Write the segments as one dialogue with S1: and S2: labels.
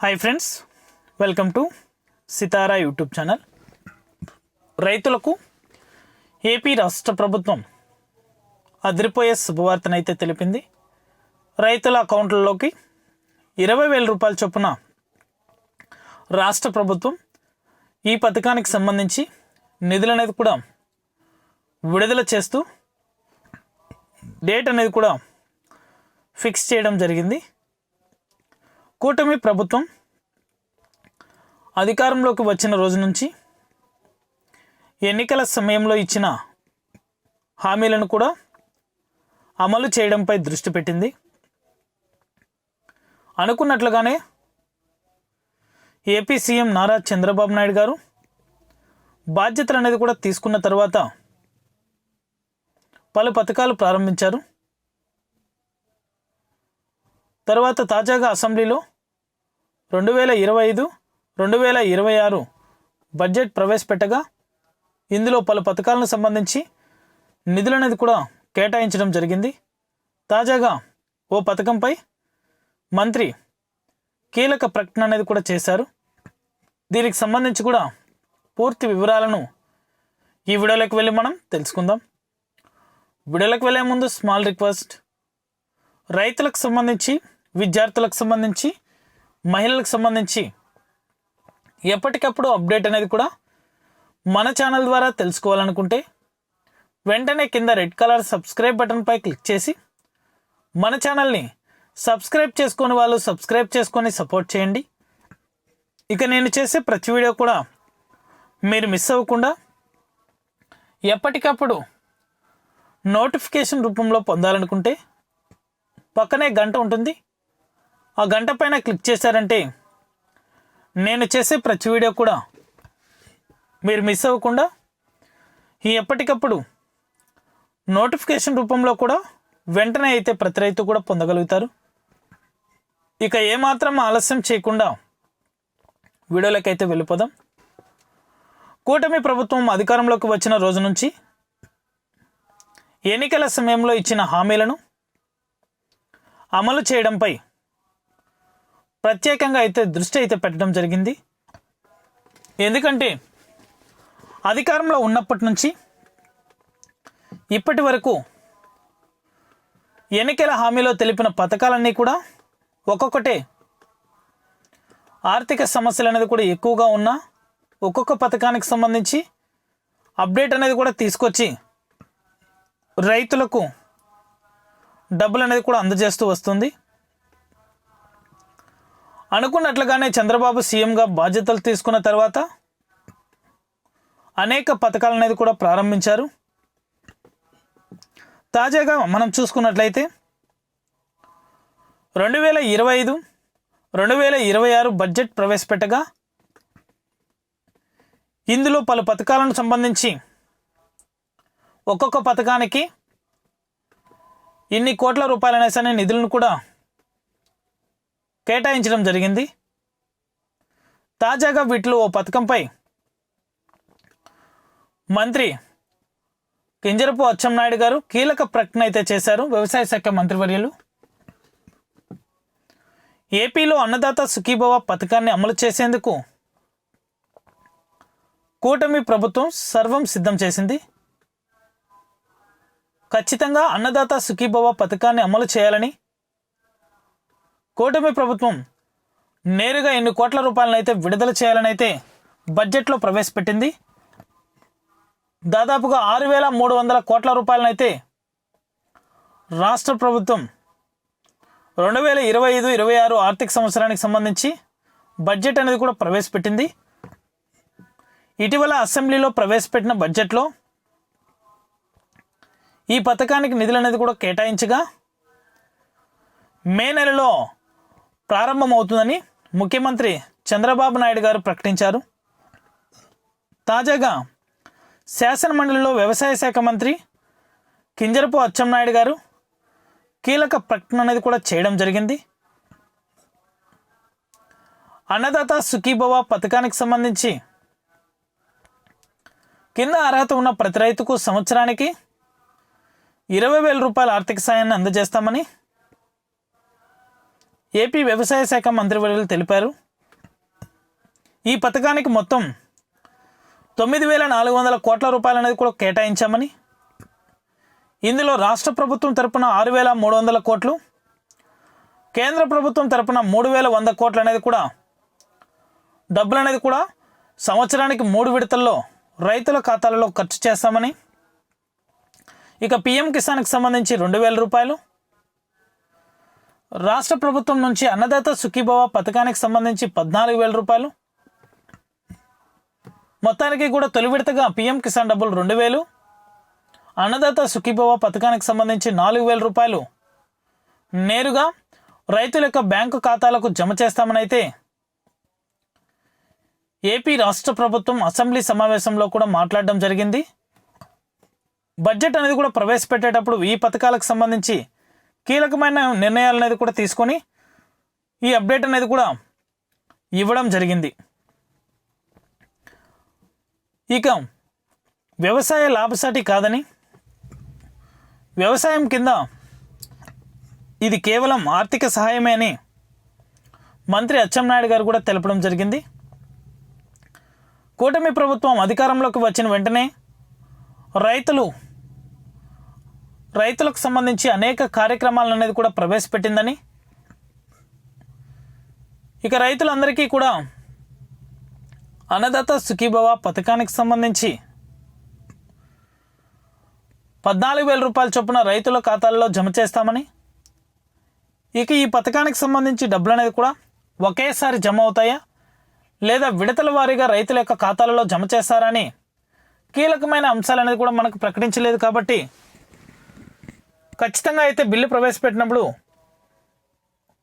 S1: Hi friends welcome to Sitara YouTube channel రైతులకు AP రాష్ట్ర ప్రభుత్వం అదిరిపోయే శుభవార్తనైతే తెలిపింది. రైతుల అకౌంట్లలోకి ఇరవై వేల రూపాయల చొప్పున రాష్ట్ర ప్రభుత్వం ఈ పథకానికి సంబంధించి నిధులు అనేది కూడా విడుదల చేస్తూ డేట్ అనేది కూడా ఫిక్స్ చేయడం జరిగింది. కూటమి ప్రభుత్వం అధికారంలోకి వచ్చిన రోజు నుంచి ఎన్నికల సమయంలో ఇచ్చిన హామీలను కూడా అమలు చేయడంపై దృష్టి పెట్టింది. అనుకున్నట్లుగానే ఏపీ సీఎం నారా చంద్రబాబు నాయుడు గారు బాధ్యతలు అనేది కూడా తీసుకున్న తర్వాత పలు పథకాలు ప్రారంభించారు. తర్వాత తాజాగా అసెంబ్లీలో రెండు వేల ఇరవై ఐదు రెండు వేల ఇరవై ఆరు బడ్జెట్ ప్రవేశపెట్టగా ఇందులో పలు పథకాలకు సంబంధించి నిధులనేది కూడా కేటాయించడం జరిగింది. తాజాగా ఓ పథకంపై మంత్రి కీలక ప్రకటన అనేది కూడా చేశారు. దీనికి సంబంధించి కూడా పూర్తి వివరాలను ఈ వీడియోలోకి వెళ్ళి మనం తెలుసుకుందాం. వీడియోలోకి వెళ్ళే ముందు స్మాల్ రిక్వెస్ట్. రైతులకు సంబంధించి విద్యార్థులకు సంబంధించి మహిళలకు సంబంధించి ఎప్పటికప్పుడు అప్డేట్ అనేది కూడా మన ఛానల్ ద్వారా తెలుసుకోవాలనుకుంటే వెంటనే కింద రెడ్ కలర్ సబ్స్క్రైబ్ బటన్పై క్లిక్ చేసి మన ఛానల్ని సబ్స్క్రైబ్ చేసుకొని వాళ్ళు సబ్స్క్రైబ్ చేసుకొని సపోర్ట్ చేయండి. ఇక నేను చేసే ప్రతి వీడియో కూడా మీరు మిస్ అవ్వకుండా ఎప్పటికప్పుడు నోటిఫికేషన్ రూపంలో పొందాలనుకుంటే పక్కనే గంట ఉంటుంది. ఆ గంట పైన క్లిక్ చేశారంటే నేను చేసే ప్రతి వీడియో కూడా మీరు మిస్ అవ్వకుండా ఈ ఎప్పటికప్పుడు నోటిఫికేషన్ రూపంలో కూడా వెంటనే అయితే ప్రతి రైతు కూడా పొందగలుగుతారు. ఇక ఏమాత్రం ఆలస్యం చేయకుండా వీడియోలోకి వెళ్ళిపోదాం. కూటమి ప్రభుత్వం అధికారంలోకి వచ్చిన రోజు నుంచి ఎన్నికల సమయంలో ఇచ్చిన హామీలను అమలు చేయడంపై ప్రత్యేకంగా అయితే దృష్టి అయితే పెట్టడం జరిగింది. ఎందుకంటే అధికారంలో ఉన్నప్పటి నుంచి ఇప్పటి వరకు ఎన్నికల హామీలో తెలిపిన పథకాలన్నీ కూడా ఒక్కొక్కటే. ఆర్థిక సమస్యలు అనేది కూడా ఎక్కువగా ఉన్నా ఒక్కొక్క పథకానికి సంబంధించి అప్డేట్ అనేది కూడా తీసుకొచ్చి రైతులకు డబ్బులు అనేది కూడా అందజేస్తూ వస్తుంది. అనుకున్నట్లుగానే చంద్రబాబు సీఎంగా బాధ్యతలు తీసుకున్న తర్వాత అనేక పథకాలు అనేది కూడా ప్రారంభించారు. తాజాగా మనం చూసుకున్నట్లయితే రెండు వేల ఇరవై ఐదు రెండు వేల ఇరవై ఆరు బడ్జెట్ ప్రవేశపెట్టగా ఇందులో పలు పథకాలను సంబంధించి ఒక్కొక్క పథకానికి ఇన్ని కోట్ల రూపాయలనే సరే నిధులను కూడా కేటాయించడం జరిగింది. తాజాగా వీటిలో ఓ పథకంపై మంత్రి కింజరపు అచ్చెన్నాయుడు గారు కీలక ప్రకటన అయితే చేశారు. వ్యవసాయ శాఖ మంత్రివర్యులు. ఏపీలో అన్నదాత సుఖీభవ పథకాన్ని అమలు చేసేందుకు కూటమి ప్రభుత్వం సర్వం సిద్ధం చేసింది. ఖచ్చితంగా అన్నదాత సుఖీభవ పథకాన్ని అమలు చేయాలని కూటమి ప్రభుత్వం నేరుగా ఎన్ని కోట్ల రూపాయలను అయితే విడుదల చేయాలని అయితే బడ్జెట్లో ప్రవేశపెట్టింది. దాదాపుగా ఆరు వేల మూడు వందల కోట్ల రూపాయలను అయితే రాష్ట్ర ప్రభుత్వం రెండు వేల ఇరవై ఐదు ఇరవై ఆరు ఆర్థిక సంవత్సరానికి సంబంధించి బడ్జెట్ అనేది కూడా ప్రవేశపెట్టింది. ఇటీవల అసెంబ్లీలో ప్రవేశపెట్టిన బడ్జెట్లో ఈ పథకానికి నిధులు అనేది కూడా కేటాయించగా మే నెలలో ప్రారంభమవుతుందని ముఖ్యమంత్రి చంద్రబాబు నాయుడు గారు ప్రకటించారు. తాజాగా శాసనమండలిలో వ్యవసాయ శాఖ మంత్రి కింజరపు అచ్చెన్నాయుడు గారు కీలక ప్రకటన అనేది కూడా చేయడం జరిగింది. అన్నదాత సుఖీభవ పథకానికి సంబంధించి కింద అర్హత ఉన్న ప్రతి రైతుకు సంవత్సరానికి ఇరవై వేల రూపాయల ఆర్థిక సాయాన్ని అందజేస్తామని ఏపీ వ్యవసాయ శాఖ మంత్రివర్యులు తెలిపారు. ఈ పథకానికి మొత్తం తొమ్మిది వేల నాలుగు వందల కోట్ల రూపాయలు అనేది కూడా కేటాయించామని ఇందులో రాష్ట్ర ప్రభుత్వం తరపున ఆరు వేల మూడు వందల కోట్లు కేంద్ర ప్రభుత్వం తరపున మూడు వేల వంద కోట్లు అనేది కూడా డబ్బులు అనేది కూడా సంవత్సరానికి మూడు విడతల్లో రైతుల ఖాతాలలో ఖర్చు చేస్తామని ఇక పిఎం కిసాన్కి సంబంధించి రెండు వేల రూపాయలు రాష్ట్ర ప్రభుత్వం నుంచి అన్నదాత సుఖీభవ పథకానికి సంబంధించి పద్నాలుగు వేల రూపాయలు. మొత్తానికి కూడా తొలి విడతగా పిఎం కిసాన్ డబ్బులు రెండు వేలు. అన్నదాత సుఖీభవ పథకానికి సంబంధించి నాలుగు వేల రూపాయలు. నేరుగా రైతుల యొక్క బ్యాంకు ఖాతాలకు జమ చేస్తామనైతే ఏపీ రాష్ట్ర ప్రభుత్వం అసెంబ్లీ సమావేశంలో కూడా మాట్లాడడం జరిగింది. బడ్జెట్ అనేది కూడా ప్రవేశపెట్టేటప్పుడు ఈ పథకాలకు సంబంధించి కీలకమైన నిర్ణయాలు అనేది కూడా తీసుకొని ఈ అప్డేట్ అనేది కూడా ఇవ్వడం జరిగింది. ఇక వ్యవసాయ లాభసాటి కాదని వ్యవసాయం కింద ఇది కేవలం ఆర్థిక సహాయమే అని మంత్రి అచ్చెన్నాయుడు గారు కూడా తెలపడం జరిగింది. కూటమి ప్రభుత్వం అధికారంలోకి వచ్చిన వెంటనే రైతులు రైతులకు సంబంధించి అనేక కార్యక్రమాలను అనేది కూడా ప్రవేశపెట్టిందని. ఇక రైతులందరికీ కూడా అన్నదాత సుఖీభవ పథకానికి సంబంధించి పద్నాలుగు వేల రూపాయల చొప్పున రైతుల ఖాతాల్లో జమ చేస్తామని. ఇక ఈ పథకానికి సంబంధించి డబ్బులు అనేది కూడా ఒకేసారి జమ అవుతాయా? లేదా విడతల వారీగా రైతుల యొక్క ఖాతాలలో జమ చేస్తారని కీలకమైన అంశాలు అనేది కూడా మనకు ప్రకటించలేదు కాబట్టి ఖచ్చితంగా అయితే బిల్లు ప్రవేశపెట్టినప్పుడు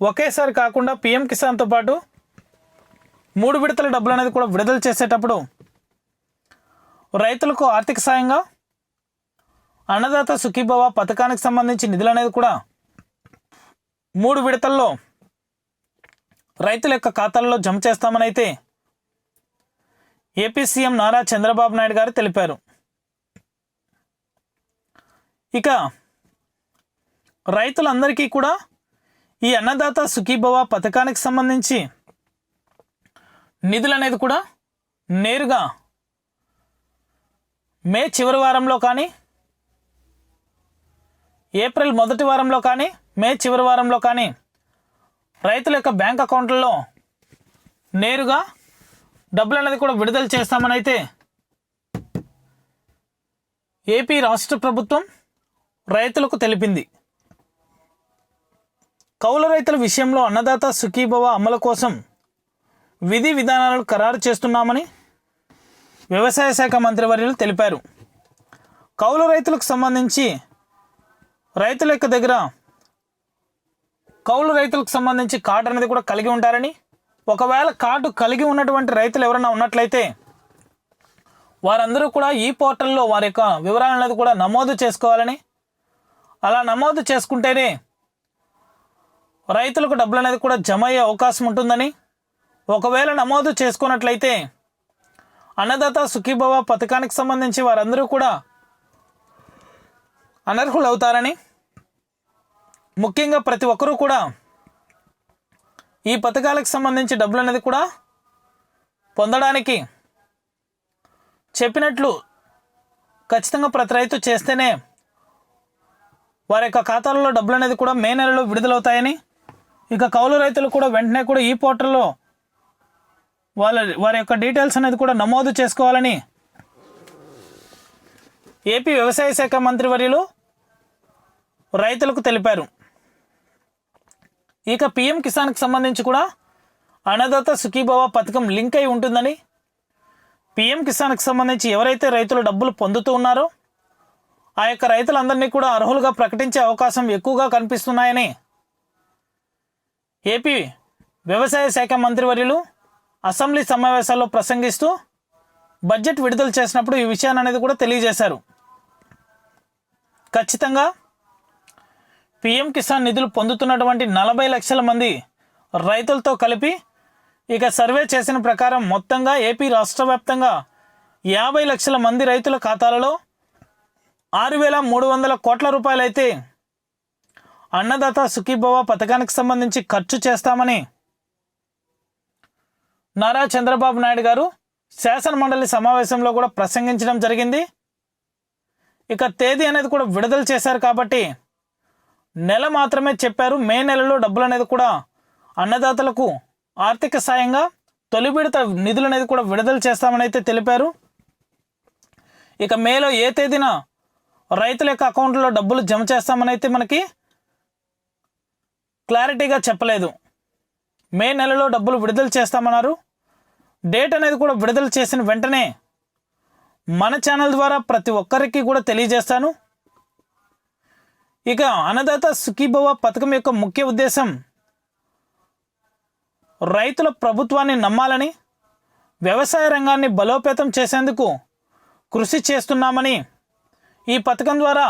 S1: ఒకేసారి కాకుండా పిఎం కిసాన్తో పాటు మూడు విడతల డబ్బులు అనేది కూడా విడుదల చేసేటప్పుడు రైతులకు ఆర్థిక సాయంగా అన్నదాత సుఖీభవ పథకానికి సంబంధించి నిధులు అనేది కూడా మూడు విడతల్లో రైతుల యొక్క ఖాతాల్లో జమ చేస్తామని అయితే ఏపీ సీఎం నారా చంద్రబాబు నాయుడు గారు తెలిపారు. ఇక రైతులందరికీ కూడా ఈ అన్నదాత సుఖీభవ పథకానికి సంబంధించి నిధులు అనేది కూడా నేరుగా మే చివరి వారంలో కానీ ఏప్రిల్ మొదటి వారంలో కానీ మే చివరి వారంలో కానీ రైతుల యొక్క బ్యాంక్ అకౌంట్లలో నేరుగా డబ్బులు అనేది కూడా విడుదల చేస్తామని అయితే ఏపీ రాష్ట్ర ప్రభుత్వం రైతులకు తెలిపింది. కౌలు రైతుల విషయంలో అన్నదాత సుఖీభవ అమలు కోసం విధి విధానాలను ఖరారు చేస్తున్నామని వ్యవసాయ శాఖ మంత్రివర్యులు తెలిపారు. కౌలు రైతులకు సంబంధించి రైతుల యొక్క దగ్గర కౌలు రైతులకు సంబంధించి కార్డు అనేది కూడా కలిగి ఉంటారని ఒకవేళ కార్డు కలిగి ఉన్నటువంటి రైతులు ఎవరైనా ఉన్నట్లయితే వారందరూ కూడా ఈ పోర్టల్లో వారి యొక్క వివరాలు అనేది కూడా నమోదు చేసుకోవాలని అలా నమోదు చేసుకుంటేనే రైతులకు డబ్బులు అనేది కూడా జమ అయ్యే అవకాశం ఉంటుందని. ఒకవేళ నమోదు చేసుకున్నట్లయితే అన్నదాత సుఖీభవ పథకానికి సంబంధించి వారందరూ కూడా అనర్హులు అవుతారని ముఖ్యంగా ప్రతి ఒక్కరూ కూడా ఈ పథకాలకు సంబంధించి డబ్బులు అనేది కూడా పొందడానికి చెప్పినట్లు ఖచ్చితంగా ప్రతి రైతు చేస్తేనే వారి యొక్క ఖాతాలలో డబ్బులు అనేది కూడా మే నెలలో విడుదలవుతాయని ఇక కౌలు రైతులు కూడా వెంటనే కూడా ఈ పోర్టల్లో వాళ్ళ వారి యొక్క డీటెయిల్స్ అనేది కూడా నమోదు చేసుకోవాలని ఏపీ వ్యవసాయ శాఖ మంత్రి వర్యులు రైతులకు తెలిపారు. ఇక పిఎం కిసాన్కి సంబంధించి కూడా అన్నదాత సుఖీభవ పథకం లింక్ అయి ఉంటుందని పిఎం కిసాన్కి సంబంధించి ఎవరైతే రైతులు డబ్బులు పొందుతూ ఉన్నారో ఆ యొక్క రైతులందరినీ కూడా అర్హులుగా ప్రకటించే అవకాశం ఎక్కువగా కనిపిస్తున్నాయని ఏపీ వ్యవసాయ శాఖ మంత్రివర్యులు అసెంబ్లీ సమావేశాల్లో ప్రసంగిస్తూ బడ్జెట్ విడుదల చేసినప్పుడు ఈ విషయాన్ని అనేది కూడా తెలియజేశారు. ఖచ్చితంగా పిఎం కిసాన్ నిధులు పొందుతున్నటువంటి నలభై లక్షల మంది రైతులతో కలిపి ఇక సర్వే చేసిన ప్రకారం మొత్తంగా ఏపీ రాష్ట్ర వ్యాప్తంగా యాభై లక్షల మంది రైతుల ఖాతాలలో ఆరు వేల మూడు వందల కోట్ల రూపాయలైతే అన్నదాత సుఖీభవ పథకానికి సంబంధించి ఖర్చు చేస్తామని నారా చంద్రబాబు నాయుడు గారు శాసనమండలి సమావేశంలో కూడా ప్రసంగించడం జరిగింది. ఇక తేదీ అనేది కూడా విడుదల చేశారు కాబట్టి నెల మాత్రమే చెప్పారు. మే నెలలో డబ్బులు అనేది కూడా అన్నదాతలకు ఆర్థిక సాయంగా తొలి విడత నిధులు అనేది కూడా విడుదల చేస్తామని అయితే తెలిపారు. ఇక మేలో ఏ తేదీన రైతుల యొక్క అకౌంట్లో డబ్బులు జమ చేస్తామని అయితే మనకి క్లారిటీగా చెప్పలేదు. మే నెలలో డబ్బులు విడుదల చేస్తామన్నారు. డేట్ అనేది కూడా విడుదల చేసిన వెంటనే మన ఛానల్ ద్వారా ప్రతి ఒక్కరికి కూడా తెలియజేస్తాను. ఇక అన్నదాత సుఖీభవ పథకం యొక్క ముఖ్య ఉద్దేశం రైతుల ప్రభుత్వాన్ని నమ్మాలని వ్యవసాయ రంగాన్ని బలోపేతం చేసేందుకు కృషి చేస్తున్నామని ఈ పథకం ద్వారా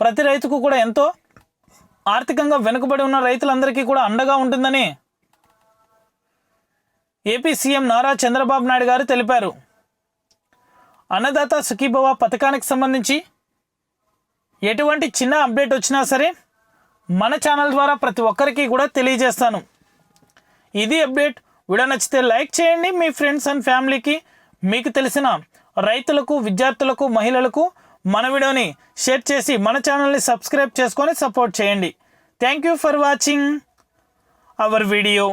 S1: ప్రతి రైతుకు కూడా ఎంతో ఆర్థికంగా వెనుకబడి ఉన్న రైతులందరికీ కూడా అండగా ఉంటుందని ఏపీ సీఎం నారా చంద్రబాబు నాయుడు గారు తెలిపారు. అన్నదాత సుఖీభవ పథకానికి సంబంధించి ఎటువంటి చిన్న అప్డేట్ వచ్చినా సరే మన ఛానల్ ద్వారా ప్రతి ఒక్కరికి కూడా తెలియజేస్తాను. ఇది అప్డేట్. వీడియో నచ్చితే లైక్ చేయండి. మీ ఫ్రెండ్స్ అండ్ ఫ్యామిలీకి మీకు తెలిసిన రైతులకు విద్యార్థులకు మహిళలకు మన వీడియోని షేర్ చేసి మన ఛానల్ని సబ్స్క్రైబ్ చేసుకొని సపోర్ట్ చేయండి. Thank you for watching our video